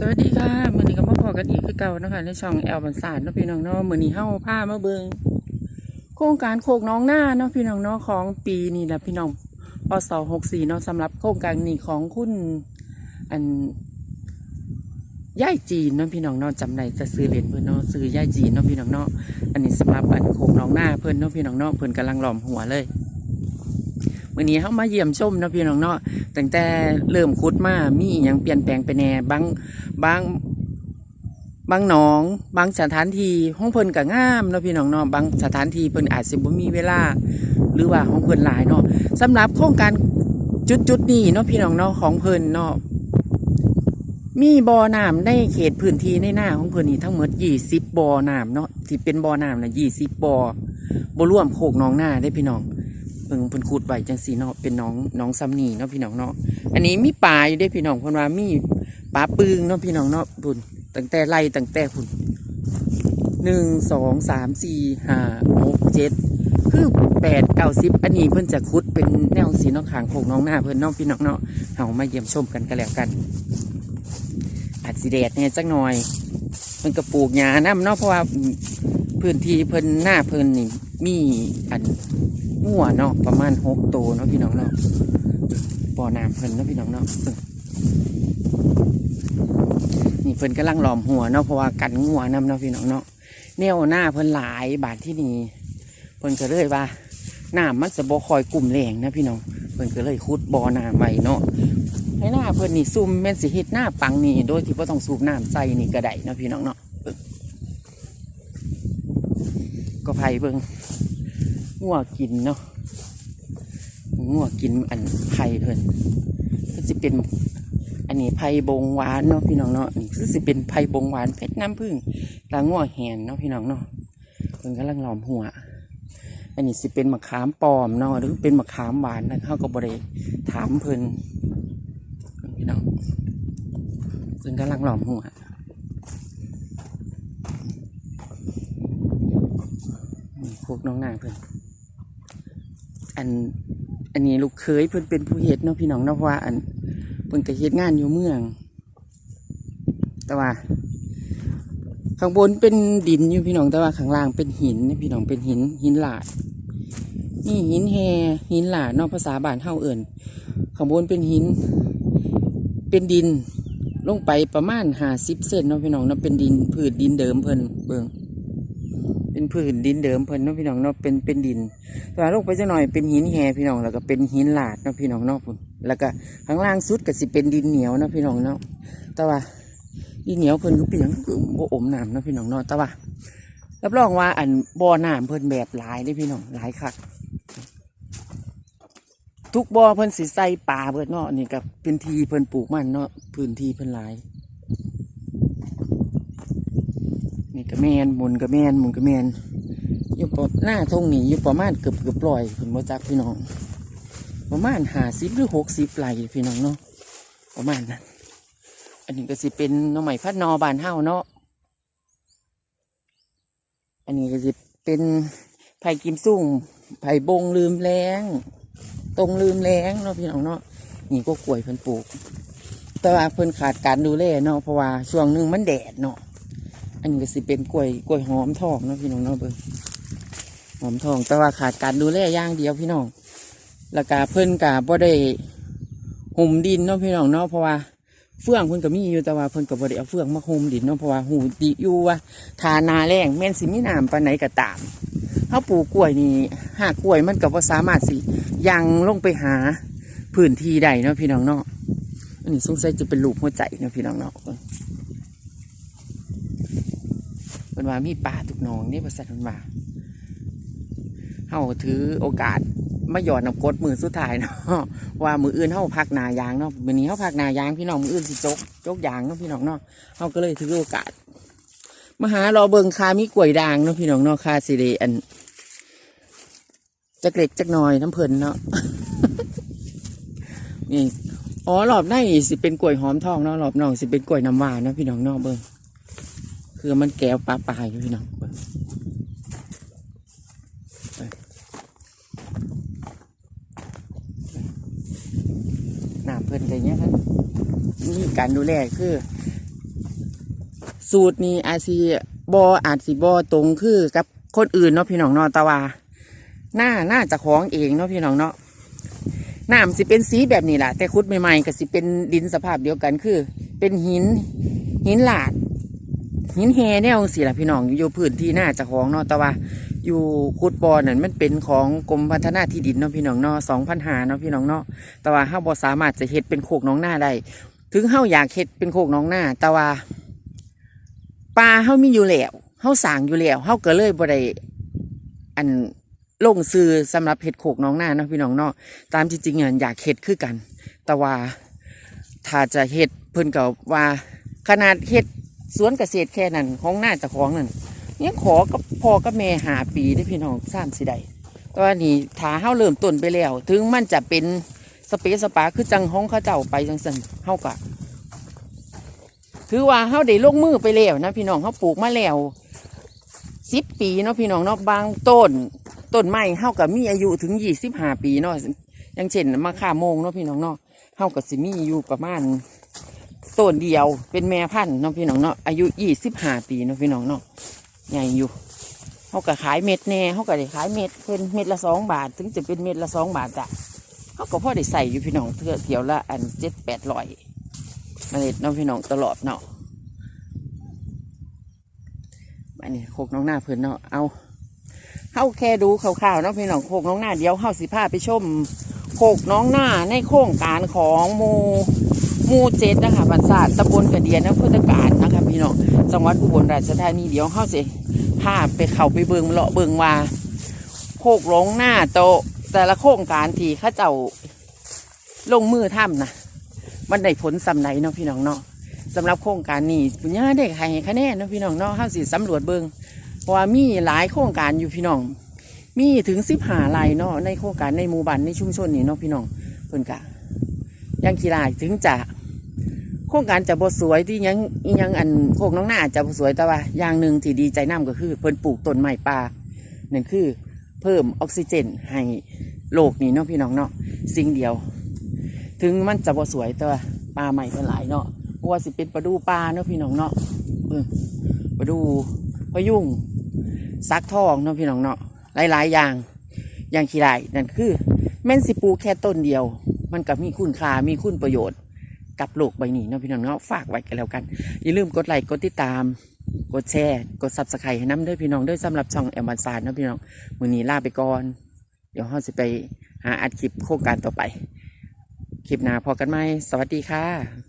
สวัสดีค่ะมือนี้ก็มาพอกันอีกคือเก่านะคะในช่องแอลบันสานเนาะพี่น้องเนาะมือนี้เฮาพามาเบิงโครงการโคกน้องหน้าเนาะพี่น้องเนาะของปีนี้แหละพี่น้องพศ64เนาะสำหรับโครงการนี้ของคุณอันย่ายจีนเนาะพี่น้องเนาะจำได้จะซื้อเหรียญเพิ่อนเนาะซื้อย่ายจีนเนาะพี่น้องเนาะอันนี้สำหรับอันโคกน้องหน้าเพิ่อนเนาะพี่น้องเนาะเพิ่อนกำลังหลอมหัวเลย มื้อนี้เฮามาเยี่ยมชมนะพี่น้องเนาะตั้งแต่เริ่มขุดมามีอหยังเปลี่ยนแปลงไปแหน่บางบางบางหนอง บางสถานที่ห้องเพิ่นก็งามเนาะพี่น้องเนาะบางสถานที่เพิ่นอาจสิบ่มีเวลา หรือว่าของเพิ่นหลายเนาะสำหรับโครงการจุดจุดนี้เนาะพี่น้องเนาะของเพิ่นเนาะมีบ่อน้ำในเขตพื้นที่ในหน้าของเพิ่นนี่ทั้งหมด20บ่อน้ำเนาะที่เป็นบ่อน้ำน่ะ20บ่อบ่รวมโคกหนองหน้าได้พี่น้อง เพิ่งเพิ่นขุดไว้จังสีเนาะเป็นน้องน้องซ้ำนี่เนาะพี่น้องเนาะอันนี้มีปลาอยู่เด้พี่น้องเพิ่นว่ามีปลาปึงเนาะพี่น้องเนาะพุ่นตั้งแต่ไล่ตั้งแต่พุ่นหนึ่งสองสามสี่ห้าหกเจ็ดคือแปดเก้าสิบอันนี้เพิ่นจะขุดเป็นแนวสีเนาะขางโคกน้องหน้าเพิ่นเนาะพี่น้องเนาะเฮามาเยี่ยมชมกันก็แล้วกันอาจสิแดดเนี่ยจักหน่อยเพิ่นก็ปลูกหญ้านํเนาะเพราะว่าพื้นที่เพิ่นหน้าเพิ่นนี่มีอัน หัวเนาะประมาณหกตัวเนาะพี่น้องเนาะบ่อน้ำเพิ่นเนาะพี่น้องเนาะนี่เพิ่นกำลังหลอมหัวเนาะเพราะว่ากันงัวนํเนาะพี่น้องเนาะแนวหน้าเพิ่นหลายบาทที่นี่เพิ่นก็เลยว่าน้ำมันจะบ่คอยกลุ่มแรงนะพี่น้องเพิ่นก็เลยขุดบ่อน้ำไว้เนาะให้หน้าเพิ่นนี่ซุ่มแม่นสิเฮ็ดหน้าปังนี่โดยที่บ่ต้องสูบน้ำใส่นี่ก็ได้เนาะพี่น้องเนาะก็ไผเบิ่ง งัวกินเนาะงัวกินอันไผ่เพิ่นก็สิเป็น อันนี้ไผ่บงหวานเนาะพี่น้องเนาะนี่คือสิเป็นไผ่บงหวานเพชรน้ำผึ้งตางัวแหนเนาะพี่น้องเนาะเพิ่นกำลังหลอมหัว อันนี้สิเป็นมะขามปลอมเนาะหรือเป็นมะขามหวานนะเขาก็บริถามเพิ่นพี่น้องเพิ่นกำลังหลอมหัวพวกน้องนางเพิ่อน อัน อันนี้ลูกเคยเพิ่นเป็นผู้เฮ็ดเนาะพี่น้องเนาะเพราะว่า อันเพิ่นก็เฮ็ดงานอยู่เมือง แต่ว่า ข้างบนเป็นดินอยู่พี่น้องแต่ว่าข้างล่างเป็นหินพี่น้องเป็นหินหินหลาดนี่หินแฮหินหลาดเนอกภาษาบ้านเฮาเอิ่นข้างบนเป็นหิน เป็นดินลงไปประมาณห้าสิบเซนเนาะพี่น้องเนาะเป็นดินผืดดินเดิมเพิ่นเบิ่ง เป็นผืนดินเดิมเพิ่นเนาะพี่น้องเนาะเป็นเป็นดินแต่ว่าลงไปจังหน่อยเป็นหินแห่พี่น้องแล้วก็เป็นหินหลาดเนาะพี่น้องเนาะพุ่นแล้วก็ข้างล่างสุดก็สิเป็นดินเหนียวเนาะพี่น้องเนาะแต่ว่าดินเหนียวเพิ่นก็เปลี่ยนคือบ่อมน้ำเนาะพี่น้องเนาะแต่ว่ารับรองว่าอันบ่อน้ำเพิ่นแบบหลายเด้พี่น้องหลายคักทุกบ่อเพิ่นสิใส่ปลาเบิดเนาะนี่ก็เป็นทีเพิ่นปลูกมันเนาะพื้นที่เพิ่นหลาย นี่ก็แมนมุนก็แมนมุนก็แมนอยู่ปหน้าทงนี่อยู่ประมาณเกือบเกือบปล่อยคุณบ่จักพี่น้อง ประมาณหาสิบหรือหกสิบไร่พี่น้องเนาะประมาณนั้นอันนี้ก็สิเป็นน้องใหม่พัดนอบานเฮาเนาะอันนี้ก็สิเป็นไผ่กิมซุ่งไผ่บงลืมแรงตรงลืมแรงเนาะพี่น้องเนาะนี่ก็กล้วยเพิ่นปลูก แต่ว่าเพิ่นขาดการดูแลเนาะเพราะว่าช่วงหนึ่งมันแดดเนาะ อันนี้ก็สิเป็นกล้วยกล้วยหอมทองเนาะพี่น้องเนาะเบิ่งหอมทอง แต่ว่าขาดการดูแลอย่างเดียวพี่น้องแล้วก็เพิ่นก็บ่ได้ห่มดินเนาะพี่น้องเนาะเพราะว่าเฟื่องเพิ่นก็มีอยู่แต่ว่าเพิ่นก็บ่ได้เอาเฟื่องมาห่มดินเนาะเพราะว่าหูดีอยู่ว่าทานาแรงแม่นสิมีน้ำปานไหนก็ตามเฮาปลูกกล้วยนี่หากกล้วยมันก็บ่สามารถสิยังลงไปหาพื้นที่ใดเนาะพี่น้องเนาะอันนี้สงสัยจะเป็นลูกหัวใจเนาะพี่น้องเนาะ เป็นว่ามีป่าทุกหนองนี่ประสันว่าเฮาถือโอกาสมาหยอดน้ำกดมือสุดท้ายเนาะว่ามืออื่นเฮาพักนายางเนาะมื้อนี้เฮาพักนายางพี่น้องมืออื่นสิจกจกยางเนาะพี่น้องเนาะเฮาก็เลยถือโอกาสมาหารอเบิงคามีกล้วยด่างเนาะพี่น้องเนาะคาสิเดอันจักเล็กจักน้อยน้ำเพลินเนาะนี่อ๋อรอบในนี่สิเป็นกล้วยหอมทองเนาะรอบนอกสิเป็นกล้วยน้ำหวานเนาะพี่น้องเนาะเบิง คือมันแก้วปลาปลายอยู่พี่น้องน้ำเพิ่นอะไรเงี้ยครับนี่การดูแลคือ สูตรนี้อาจสิบออาจสิบอตรงคือกับคนอื่นเนาะพี่น้องเนาะต่ว่าหน้าหน้าจะของเองเนาะพี่น้องเนาะน้ำสิเป็นสีแบบนี้แหละแต่คุดใหม่ๆก็สิเป็นดินสภาพเดียวกันคือ เป็นหินหินหลาด หินแฮแนวสิล่ะพี่น้องอยู่พื้นที่หน้าจะของเนาะแต่ว่า อยู่คุดบอลนั่นมันเป็นของกรมพัฒนาที่ดินเนาะพี่น้องเนาะสองพันหาเนาะพี่น้องเนาะแต่ว่าเฮาบ่สามารถจะเฮ็ดเป็นโคกน้องหน้าได้ถึงเฮาอยากเฮ็ดเป็นโคกน้องหน้า แต่ว่าปลาเฮามีอยู่แล้วเฮาสร้างอยู่แล้วเฮาก็เลยบ่ได้อันลงซื้อสำหรับเฮ็ดโคกน้องหน้าเนาะพี่น้องเนาะตามจริงๆอะอยากเฮ็ดคือกัน แต่ว่าถ้าจะเฮ็ดเพิ่นก็ว่าขนาดเฮ็ด สวนเกษตรแค่นั้นของหน้าจ้าของนั่นยังขอกับพ่อกับแม่หาปีได้พี่น้องสร้างสิได้แต่ว่านี่ถาเฮาเริ่มต้นไปแล้ว ถึงมันจะเป็นสเปซสปาคือจังห้องเขาเจ้าไปจังสันเฮากะถือว่าเฮาได้ลงมือไปแล้วนะพี่น้องเฮาปลูกมาแล้วสิบปีเนาะพี่น้องเนาะบางต้นต้นไม้เฮากับมีอายุถึงยี่สิบห้าปีเนาะอย่างเช่นมะข่าโมงเนาะพี่น้องเนาะเฮากับสิมีอายู่ประมาณ ต้นเดียวเป็นแม่พันธุ์เนาะพี่น้องเนาะอายุยี่สิบห้าปีเนาะพี่น้องเนาะใหญ่อยู่เขาก็ขายเม็ดแน่เขาก็ได้ขายเม็ดเป็นเม็ดละสองบาท ถึงจะเป็นเม็ดละสองบาทจ้ะเขาก็พ่อได้ใส่อยู่พี่น้องเทื่อเที่ยวละอันเจ็ดแปดร้อยเมล็ดน้องพี่น้องตลอดเนาะอันนี้โคกน้องหน้าเพื่อนเนาะเอาเข้าแค่ดูข่าวๆเนาะพี่น้องโคกน้องหน้าเดี๋ยวเข้าสิพาไปชมโคกน้องหน้าในโครงการของมู หมูเจ็ดนะคะบันศาสตร์ตำบลกระเดียนอำเภอตะการนะคะพี่น้องจังหวัดอุบลราชธานีเดี๋ยวเข้าสิพาไปเข้าไปเบิงเลาะเบิงว่าโคกหลงหน้าโตแต่ละโครงการที่ข้าเจ้าลงมือทำนะมันได้ผลสำไรเนาะพี่น้องเนาะสำหรับโครงการนี้ปุญญาได้ใครคะแนนเนาะพี่น้องเนาะเข้าสิสำรวจเบิงเพราะว่ามีหลายโครงการอยู่พี่น้อง มีถึงสิบหาลายเนาะในโครงการในหมู่บ้านในชุมชนนี่เนาะพี่น้องเพิ่นกะยังกี่ลายถึงจะ โครงการจะบ่สวยที่ยังยังอันโคกน้องหน้าจะบ่สวยแต่ว่าอย่างหนึ่งที่ดีใจนํก็คือ เพิ่นปลูกต้นไม้ป่านั่นคือ เพิ่มออกซิเจนให้โลกนี้เนาะพี่น้องเนาะสิ่งเดียว ถึงมันจะบ่สวยแต่ว่าป่าใหม่เพิ่นหลายเนาะเพราะว่าสิเป็นประดูป่าเนาะพี่น้องเนาะประดูพะยุ่งซักทองเนาะพี่น้องเนาะหลาย ๆ อย่างอย่างขี้ไรนั่นคือแม่นสิปูแค่ต้นเดียว มันก็มีคุณค่ามีคุณประโยชน์ กับโลกใบนี้เนาะพี่น้องเนาะฝากไว้กันแล้วกัน อย่าลืมกดไลค์กดติดตาม กดแชร์กดซับสไครต์ให้น้ำด้วยพี่น้องด้วยสำหรับช่องแอมบันซานเนาะพี่น้องมือนี้ลาไปก่อน เดี๋ยวเราจะไปหาอัดคลิปโครงการต่อไป คลิปหน้าพอกันไหมสวัสดีค่ะ